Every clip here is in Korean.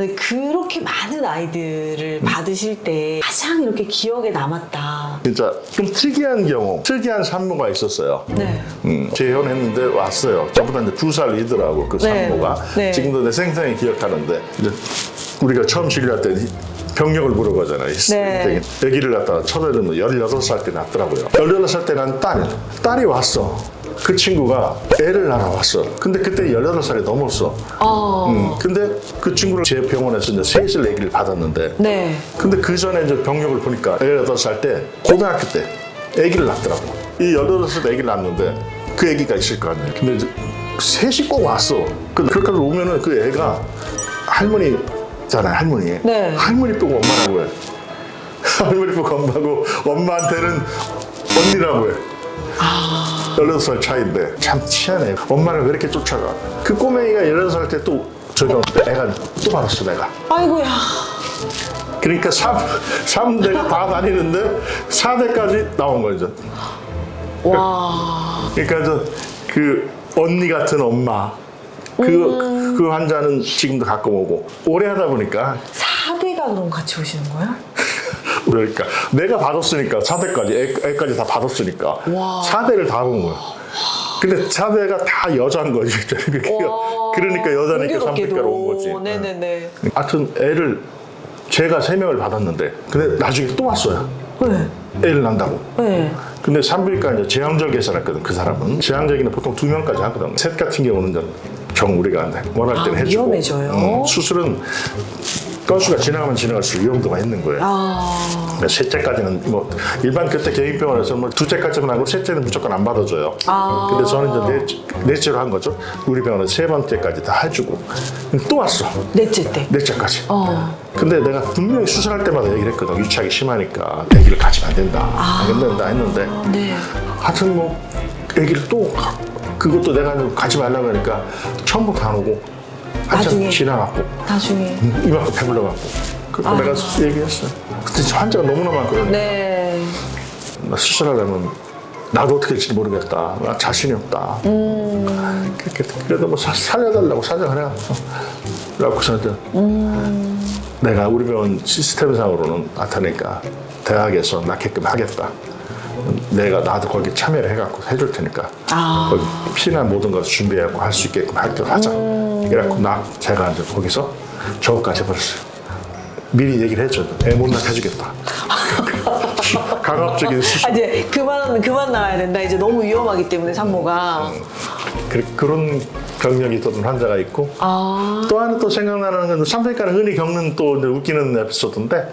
근데 그렇게 많은 아이들을 받으실 때 가장 이렇게 기억에 남았다. 진짜 좀 특이한 경우, 특이한 산모가 있었어요. 네. 음, 재혼했는데 왔어요. 저보다 이제 두 살 이더라고 그 네. 산모가. 네. 지금도 내 생생히 기억하는데 이제 우리가 처음 진료할 때 병력을 물어보잖아요. 네. 아기를 갖다가 처음에는 16살 때 낳더라고요. 18살 때 난 딸, 딸이 왔어. 그 친구가 애를 낳아왔어. 근데 그때 18살이 넘었어. 어. 음, 근데 그 친구를 제 병원에서 이제 셋을 아기를 받았는데 네. 근데 그 전에 이제 병력을 보니까 18살 때 고등학교 때 아기를 낳더라고. 이 18살 때 아기를 낳는데 그 아기가 있을 거 아니에요. 근데 이제 셋이 꼭 왔어. 그 그렇게 오면은 그 애가 할머니잖아요, 할머니. 네. 할머니 보고 엄마라고 해. 할머니 보고 엄마고 엄마한테는 언니라고 해. 18살 차이인데 참 희한해. 엄마를 왜 이렇게 쫓아가? 그 꼬맹이가 18살 때 또 저기 왔는데 애가 또 받았어, 내가. 아이고야. 그러니까 3, 삼대가다 다니는데 4대까지 나온 거죠. 와. 그러니까 저 그 언니 같은 엄마 그, 그 환자는 지금도 가끔 오고 오래 하다 보니까 4대가 그럼 같이 오시는 거예요? 그러니까 내가 받았으니까 4대까지 애, 애까지 다 받았으니까 와. 4대를 다 본 거야. 근데 4대가 다 여자인 거지. 와. 그러니까 여자니까. 3대까지 온 거지. 네네네. 하여튼 애를 제가 3명을 받았는데 근데 나중에 또 왔어요. 네. 애를 낳는다고. 네. 근데 산부인과 이제 제왕절 계산했거든 그 사람은 제왕절기는 보통 두 명까지 하거든 셋 같은 경우는 정 우리가 원할 때는 아, 해주고 위험해져요? 음, 수술은 건수가 지나가면 지나갈수록 위험도가 있는 거예요 아. 그러니까 셋째까지는 뭐 일반 그때 개인병원에서 뭐 둘째까지만 하고 셋째는 무조건 안 받아줘요. 아. 근데 저는 이제 넷째, 넷째로 한 거죠. 우리 병원에서 세 번째까지 다 해주고 또 왔어. 넷째 때. 넷째까지. 어. 근데 내가 분명히 수술할 때마다 얘기를 했거든. 유착이 심하니까 아기를 가지면 안 된다. 안 된다 했는데 네. 하여튼 뭐 아기를 또 가- 그것도 내가 가지 말라고 하니까 처음부터 안 오고 한참 나중에. 지나갔고 나중에. 이만큼 배불러갖고 그거 내가 얘기했어. 그때 환자가 너무나 많거든. 네. 나 수술하려면 나도 어떻게 될지 모르겠다. 나 자신이 없다. 그렇게 그래도 뭐 사- 살려달라고 사정을 해왔어. 그래갖고서 이제 내가 우리 병원 시스템상으로는 나타내니까 대학에서 낳게끔 하겠다. 내가 나도 거기 참여를 해갖고 해줄 테니까 아. 거기 피나 모든 것을 준비하고 할 수 있게끔 할게 하자. 그래갖고 나 제가 이제 거기서 저거까지 해버렸어요. 미리 얘기를 했죠. 애 못 낳게 해주겠다. 강압적인 수술. 아, 이제 그만 그만 나와야 된다. 이제 너무 위험하기 때문에 산모가. 그, 그런 경력이 있던 환자가 있고 아. 또 하나 또 생각나는 건 산부인과는 흔히 겪는 또 웃기는 에피소드인데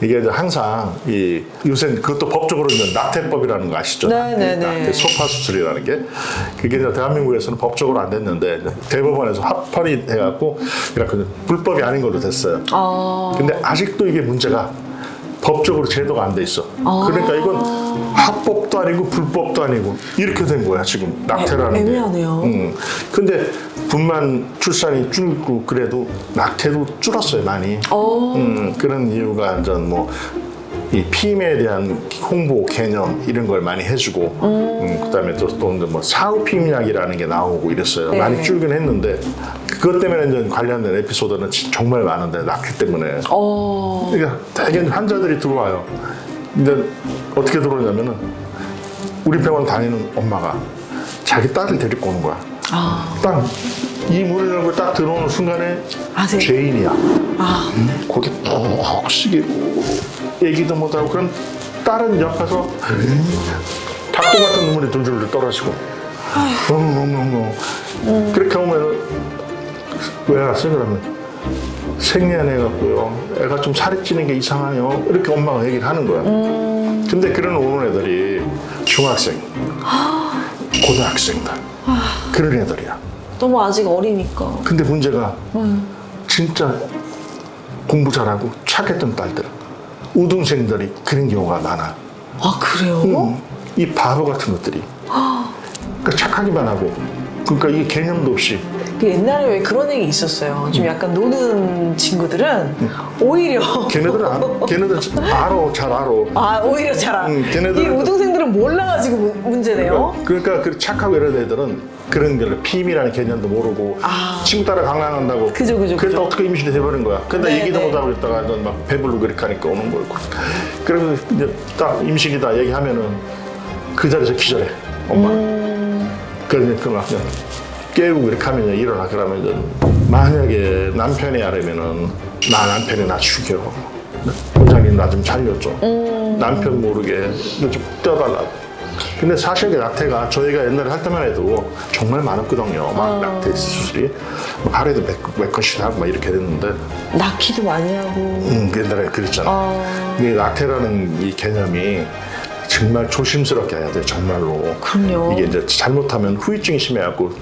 이게 항상 이 요새 그것도 법적으로 이제 낙태법이라는 거 아시죠? 네네네. 낙태 소파 수술이라는 게 그게 이제 대한민국에서는 법적으로 안 됐는데 대법원에서 합헌이 해갖고 이렇게 불법이 아닌 걸로 됐어요. 아. 근데 아직도 이게 문제가 법적으로 제도가 안 돼 있어. 그러니까 이건 합법도 아니고 불법도 아니고 이렇게 된 거야 지금 낙태라는 애- 게. 애매하네요. 음. 근데 분만 출산이 줄고 그래도 낙태도 줄었어요 많이. 어. 음, 그런 이유가 완전 뭐. 이 피임에 대한 홍보 개념 이런 걸 많이 해주고 음, 그다음에 또또뭐 사후 피임약이라는 게 나오고 이랬어요 네. 많이 줄긴 했는데 그것 때문에 이제 관련된 에피소드는 진- 정말 많은데 낙태 때문에 어. 그러니까 대개 환자들이 들어와요. 근데 어떻게 들어오냐면은 우리 병원 다니는 엄마가 자기 딸을 데리고 오는 거야. 아. 딱이 문을 열고 딱 들어오는 순간에 아세요? 죄인이야. 아. 고개 푹 숙이고 얘기도 못하고 그럼 딸은 옆에서 닭도 같은 눈물이 줄줄 떨어지고 엉엉엉엉 그렇게 오면 왜 왔어요? 그러면 같고요. 애가 좀 살이 찌는 게 이상해요. 이렇게 엄마가 얘기를 하는 거야. 근데 그런 오는 애들이 중학생 고등학생들 그런 애들이야. 너무 아직 어리니까. 근데 문제가 진짜 공부 잘하고 착했던 딸들 우등생들이 그런 경우가 많아. 아 그래요? 음, 이 바보 같은 것들이. 그러니까 착하기만 하고. 그러니까 이 개념도 없이 그 옛날에 왜 그런 얘기 있었어요. 좀 약간 노는 친구들은 오히려 걔네들은 알, 걔네들 알아 잘 알아 아 오히려 잘 알. 음, 걔네들은 이 우등생들은 몰라가지고 문- 문제네요. 그러니까 그 착하고 이런 애들은 그런 걸 피임이라는 개념도 모르고 아. 친구 따라 강남한다고 그죠, 그죠, 그래서 그죠. 어떻게 임신이 돼버린 거야 근데 네, 얘기도 네. 못하고 있다가 넌막 배불르고 그렇게 하니까 오는 거고 그래서 이제 딱 임신이다 얘기하면은 그 자리에서 기절해 엄마 음. 그래서 그막 그냥 깨우고 이렇게 하면 일어나. 그러면 이제 만약에 남편이 알으면은 나 남편이 나 죽여. 원장님 나 좀 살려줘 음. 남편 모르게 좀 떼어달라고 근데 사실 그 낙태가 저희가 옛날에 할 때만 해도 정말 많았거든요. 막 낙태 수술이. 뭐 하루에도 몇, 몇 건씩 하고 막 이렇게 됐는데. 낳기도 많이 하고. 음, 옛날에 그랬잖아. 어. 근데 낙태라는 이 개념이 정말 조심스럽게 해야 돼 정말로. 그럼요. 이게 이제 잘못하면 후유증이 심해갖고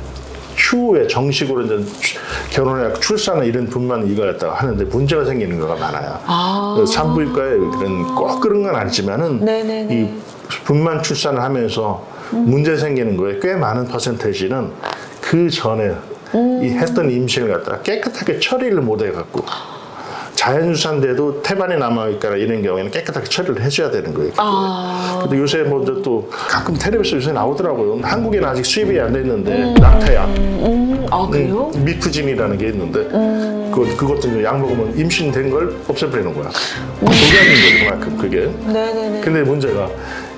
추후에 정식으로 이제 추- 결혼해갖고 출산을 이런 분만 이거였다가 하는데 문제가 생기는 거가 많아요. 아. 산부인과에 그런 꼭 그런 건 아니지만은 네네네. 이 분만 출산을 하면서 문제 생기는 거에 꽤 많은 퍼센테이지는 그 전에 음. 이 했던 임신을 갖다가 깨끗하게 처리를 못 해갖고 자연유산돼도 태반이 남아있거나 이런 경우에는 깨끗하게 처리를 해줘야 되는 거예요. 아. 근데 요새 먼저 또 가끔 텔레비전 요새 나오더라고요. 한국에는 아직 수입이 안 됐는데 낙태약, 음, 아, 그래요? 음, 미프진이라는 게 있는데 그 그것도 이제 약 먹으면 임신된 걸 없애버리는 거야. 독약인 거죠 그만큼 그게. 네네네. 근데 문제가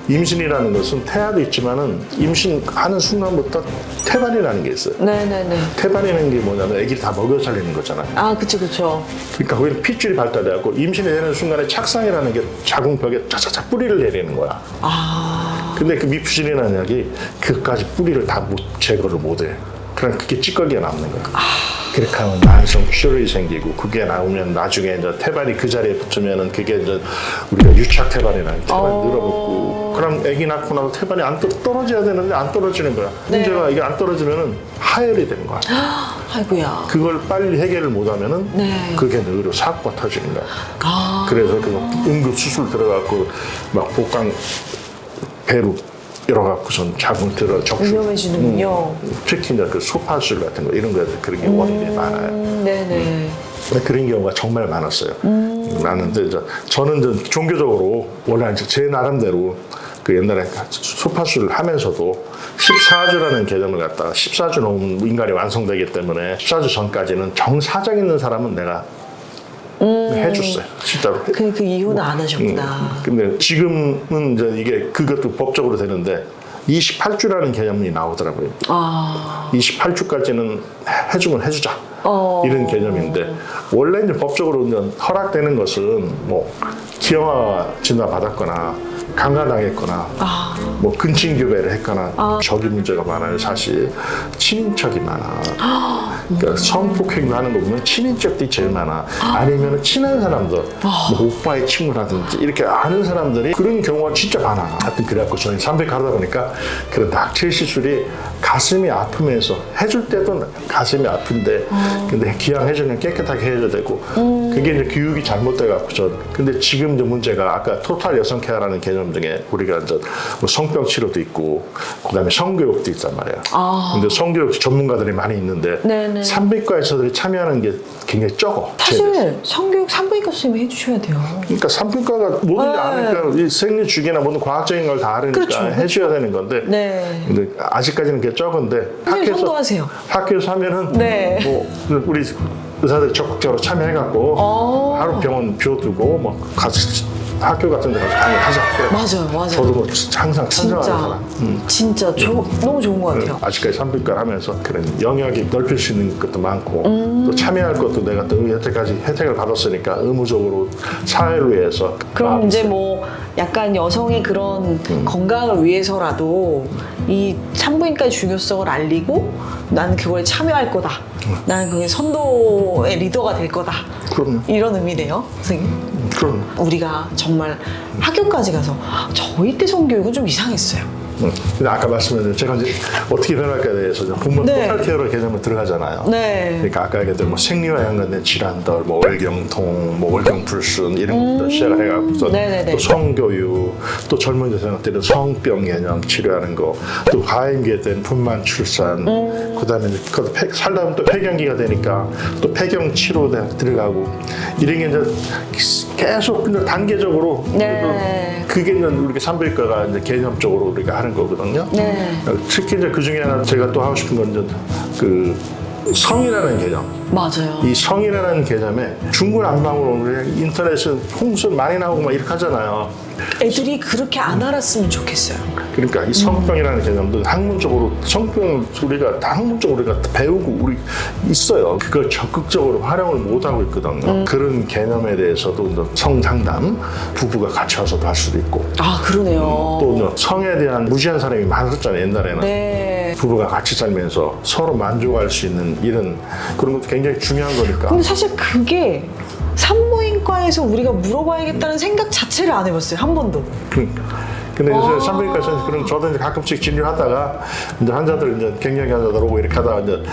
임신이라는 것은 태아도 있지만은 임신하는 순간부터 태반이라는 게 있어요. 네네네. 태반이라는 게 뭐냐면 아기를 다 먹여 살리는 거잖아요. 아, 그쵸, 그쵸. 그러니까 거기는 핏줄이 발달해갖고 임신이 되는 순간에 착상이라는 게 자궁벽에 차차차 뿌리를 내리는 거야. 아. 근데 그 미프진이라는 약이 그까지 뿌리를 다 못, 제거를 못 해. 그럼 그게 찌꺼기가 남는 거야. 그렇게 하면 만성 출혈이 생기고 그게 나오면 나중에 이제 태반이 그 자리에 붙으면은 그게 이제 우리가 유착 태반이라는 태반이 어. 늘어붙고 그럼 아기 낳고 나서 태반이 안 떨- 떨어져야 되는데 안 떨어지는 거야. 네. 문제가 이게 안 떨어지면은 하혈이 되는 거야. 아이고야. 그걸 빨리 해결을 못하면은 네. 그게 의료 사고가 터지는 거야. 아. 그래서 그 응급 수술 들어갖고 막 복강 배로 열어갖고선 자궁 들어 적수 위험해지는군요. 특히 이제 그 소파술 같은 거 이런 거에 그런 게 원인이 많아요. 음, 네네. 그런 경우가 정말 많았어요. 많은데 이제 저는 이제 종교적으로 원래 이제 제 나름대로 그 옛날에 소파술을 하면서도 14주라는 개념을 갖다가 14주 넘으면 인간이 완성되기 때문에 14주 전까지는 정사정 있는 사람은 내가 해줬어요. 진짜로. 그, 그 이후는 안 하셨구나. 음, 근데 지금은 이제 이게 그것도 법적으로 되는데 28주라는 개념이 나오더라고요. 아. 28주까지는 해주면 해주자. 어. 이런 개념인데 원래 이제 법적으로 이제 허락되는 것은 뭐 기형아 진단 받았거나 강간당했거나 아. 뭐 근친 교배를 했거나 저기 문제가 많아요. 사실 친인척이 많아. 그러니까 성폭행도 하는 거 보면 친인척들이 제일 많아. 아 니면 친한 사람들 뭐 오빠의 친구라든지 이렇게 아는 사람들이 그런 경우가 진짜 많아. 하여튼 그래갖고 저희 300 하다 보니까 그런 낙체 시술이 가슴이 아프면서 해줄 때도 가슴이 아픈데 근데 기왕 해주면 깨끗하게 해줘야 되고 그게 이제 교육이 잘못돼갖고 전 근데 지금 이제 문제가 아까 토탈 여성 케어라는 개념 중에 우리가 이제 뭐 성병 치료도 있고 그다음에 성교육도 있단 말이야. 아. 근데 성교육 전문가들이 많이 있는데 네네. 산부인과에서들이 참여하는 게 굉장히 적어. 사실 성교육 산부인과 선생님이 해주셔야 돼요. 그러니까 산부인과가 뭐든지 네. 아니까 이 생리 주기나 모든 과학적인 걸다 아니까 그렇죠, 그렇죠. 해줘야 되는 건데. 네. 근데 아직까지는 그게 적은데 선생님 선도하세요. 학교에서 하면은 네. 뭐 우리 의사들이 적극적으로 참여해갖고 어. 하루 병원 비워두고 뭐 가서 학교 같은 데 가서 강의하자. 그래. 맞아요, 맞아요. 저도 뭐 항상 찬성하는 진짜, 사람. 음. 진짜 조, 너무 좋은 것 같아요. 아직까지 산부인과를 하면서 그런 영역이 넓힐 수 있는 것도 많고 음. 또 참여할 것도 내가 또 여태까지 혜택을 받았으니까 의무적으로 사회를 위해서 그럼 마음이 이제. 뭐 약간 여성의 그런 음. 건강을 위해서라도 이 산부인과의 중요성을 알리고 나는 그거에 참여할 거다. 음. 나는 그게 선도의 리더가 될 거다. 그럼요. 이런 의미네요, 선생님. 그럼 우리가 정말 학교까지 가서 저희 때 성교육은 좀 이상했어요. 음. 근데 아까 말씀드린 제가 이제 어떻게 변할까에 대해서 부모 네. 토탈 케어로 개념을 들어가잖아요. 네. 그러니까 아까 얘기했던 뭐 생리와 연관된 질환들, 뭐 월경통, 뭐 월경불순 이런 해가지고 음. 네네네. 또 성교육, 또 젊은 여성들은 성병 개념 치료하는 거, 또 가임기에 된 분만 출산, 음. 그다음에 그 폐- 살다 보면 또 폐경기가 되니까 또 폐경 치료 들어가고 이런 게 이제 계속 그냥 단계적으로 네. 그게 이제 우리가 산부인과가 이제 개념적으로 우리가 하는 거거든요. 네. 특히 이제 그 중에 하나 제가 또 하고 싶은 건 이제 그 성이라는 개념. 맞아요. 이 성이라는 개념에 중구난방으로 그냥 인터넷에 홍수 많이 나오고 막 이렇게 하잖아요. 애들이 그렇게 안 알았으면 좋겠어요. 그러니까 이 성병이라는 개념도 학문적으로 성병을 우리가 다 학문적으로 우리가 배우고 우리 있어요. 그걸 적극적으로 활용을 못 하고 있거든요. 그런 개념에 대해서도 성상담 부부가 같이 와서도 할 수도 있고 아 그러네요. 또 성에 대한 무지한 사람이 많았잖아요 옛날에는. 네. 부부가 같이 살면서 서로 만족할 수 있는 이런 그런 것도 굉장히 중요한 거니까. 근데 사실 그게 산부인과에서 우리가 물어봐야겠다는 생각 자체를 안 해봤어요 한 번도. 그러니까. 근데 요새 산부인과에서 그런 저도 이제 가끔씩 진료하다가 이제 환자들 이제 갱년기 환자들 오고 이렇게 하다가 이제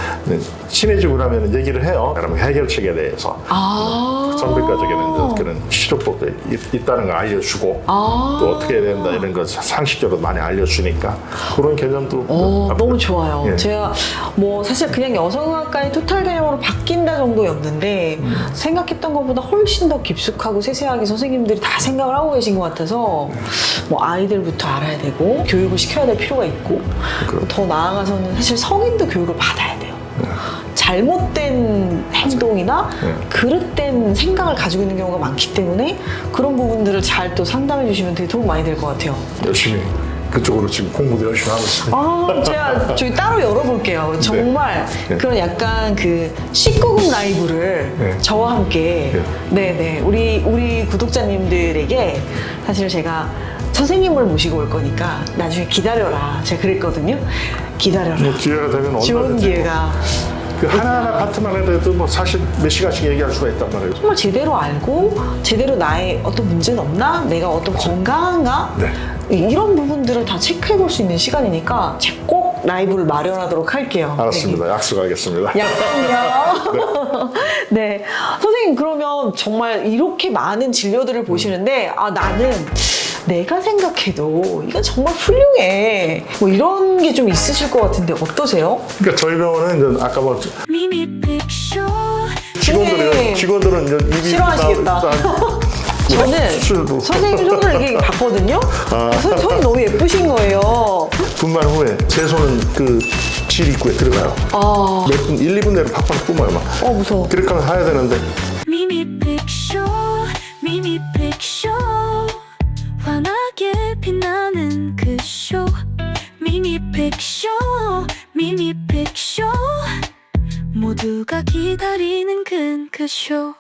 친해지고 나면 얘기를 해요. 그러면 해결책에 대해서 아. 산부인과적에는 이제 그런 치료법도 있, 있다는 걸 알려주고 아. 또 어떻게 해야 된다 이런 거 상식적으로 많이 알려주니까 그런 개념도 어, 앞으로- 너무 좋아요. 예. 제가 뭐 사실 그냥 여성의학과의 토탈 개념으로 바뀐다 정도였는데 음. 생각했던 것보다 훨씬 더 깊숙하고 세세하게 선생님들이 다 생각을 하고 계신 것 같아서 뭐 아이들부터 알아야 되고 교육을 시켜야 될 필요가 있고 그럼. 더 나아가서는 사실 성인도 교육을 받아야 돼요. 네. 잘못된 행동이나 네. 그릇된 생각을 가지고 있는 경우가 많기 때문에 그런 부분들을 잘 또 상담해 주시면 되게 도움 많이 될 것 같아요. 열심히 그쪽으로 지금 공부도 열심히 하고 있습니다. 아, 제가 저희 따로 열어볼게요. 정말 네. 그런 약간 그 19금 라이브를 네. 저와 함께 네 네 우리 우리 구독자님들에게 사실 제가 선생님을 모시고 올 거니까 나중에 기다려라 제가 그랬거든요. 기다려라. 뭐 기회가 되면 좋은 뭐 기회가 그 하나하나 파트만 해도 뭐 사실 몇 시간씩 얘기할 수가 있단 말이에요. 정말 제대로 알고 제대로 나의 어떤 문제는 없나? 내가 어떤 건강한가? 네. 이런 부분들을 다 체크해 볼 수 있는 시간이니까 제가 꼭 라이브를 마련하도록 할게요. 알았습니다. 약속하겠습니다. 약속이요. 네. 선생님, 그러면 정말 이렇게 많은 진료들을 보시는데, 아, 나는 내가 생각해도 이건 정말 훌륭해. 뭐 이런 게 좀 있으실 것 같은데, 어떠세요? 그러니까 저희 병원은 이제 아까 뭐 미니 픽쇼 직원들이 선생님, 직원들은 이제 입이 싫어하시겠다. 다- 다- 저는 수술도 선생님 손을 이렇게 봤거든요? 아. 선- 손이 너무 예쁘신 거예요. 분만 후에 제 손은 그 질 입구에 들어가요. 아, 몇 분, 1, 2분 내로 팍팍 뿜어요 막. 어, 무서워. 그렇게 하면 해야 되는데 미니 픽쇼 미니 픽쇼 환하게 빛나는 그 쇼. 미니 픽쇼 미니 픽쇼. 모두가 기다리는 그쇼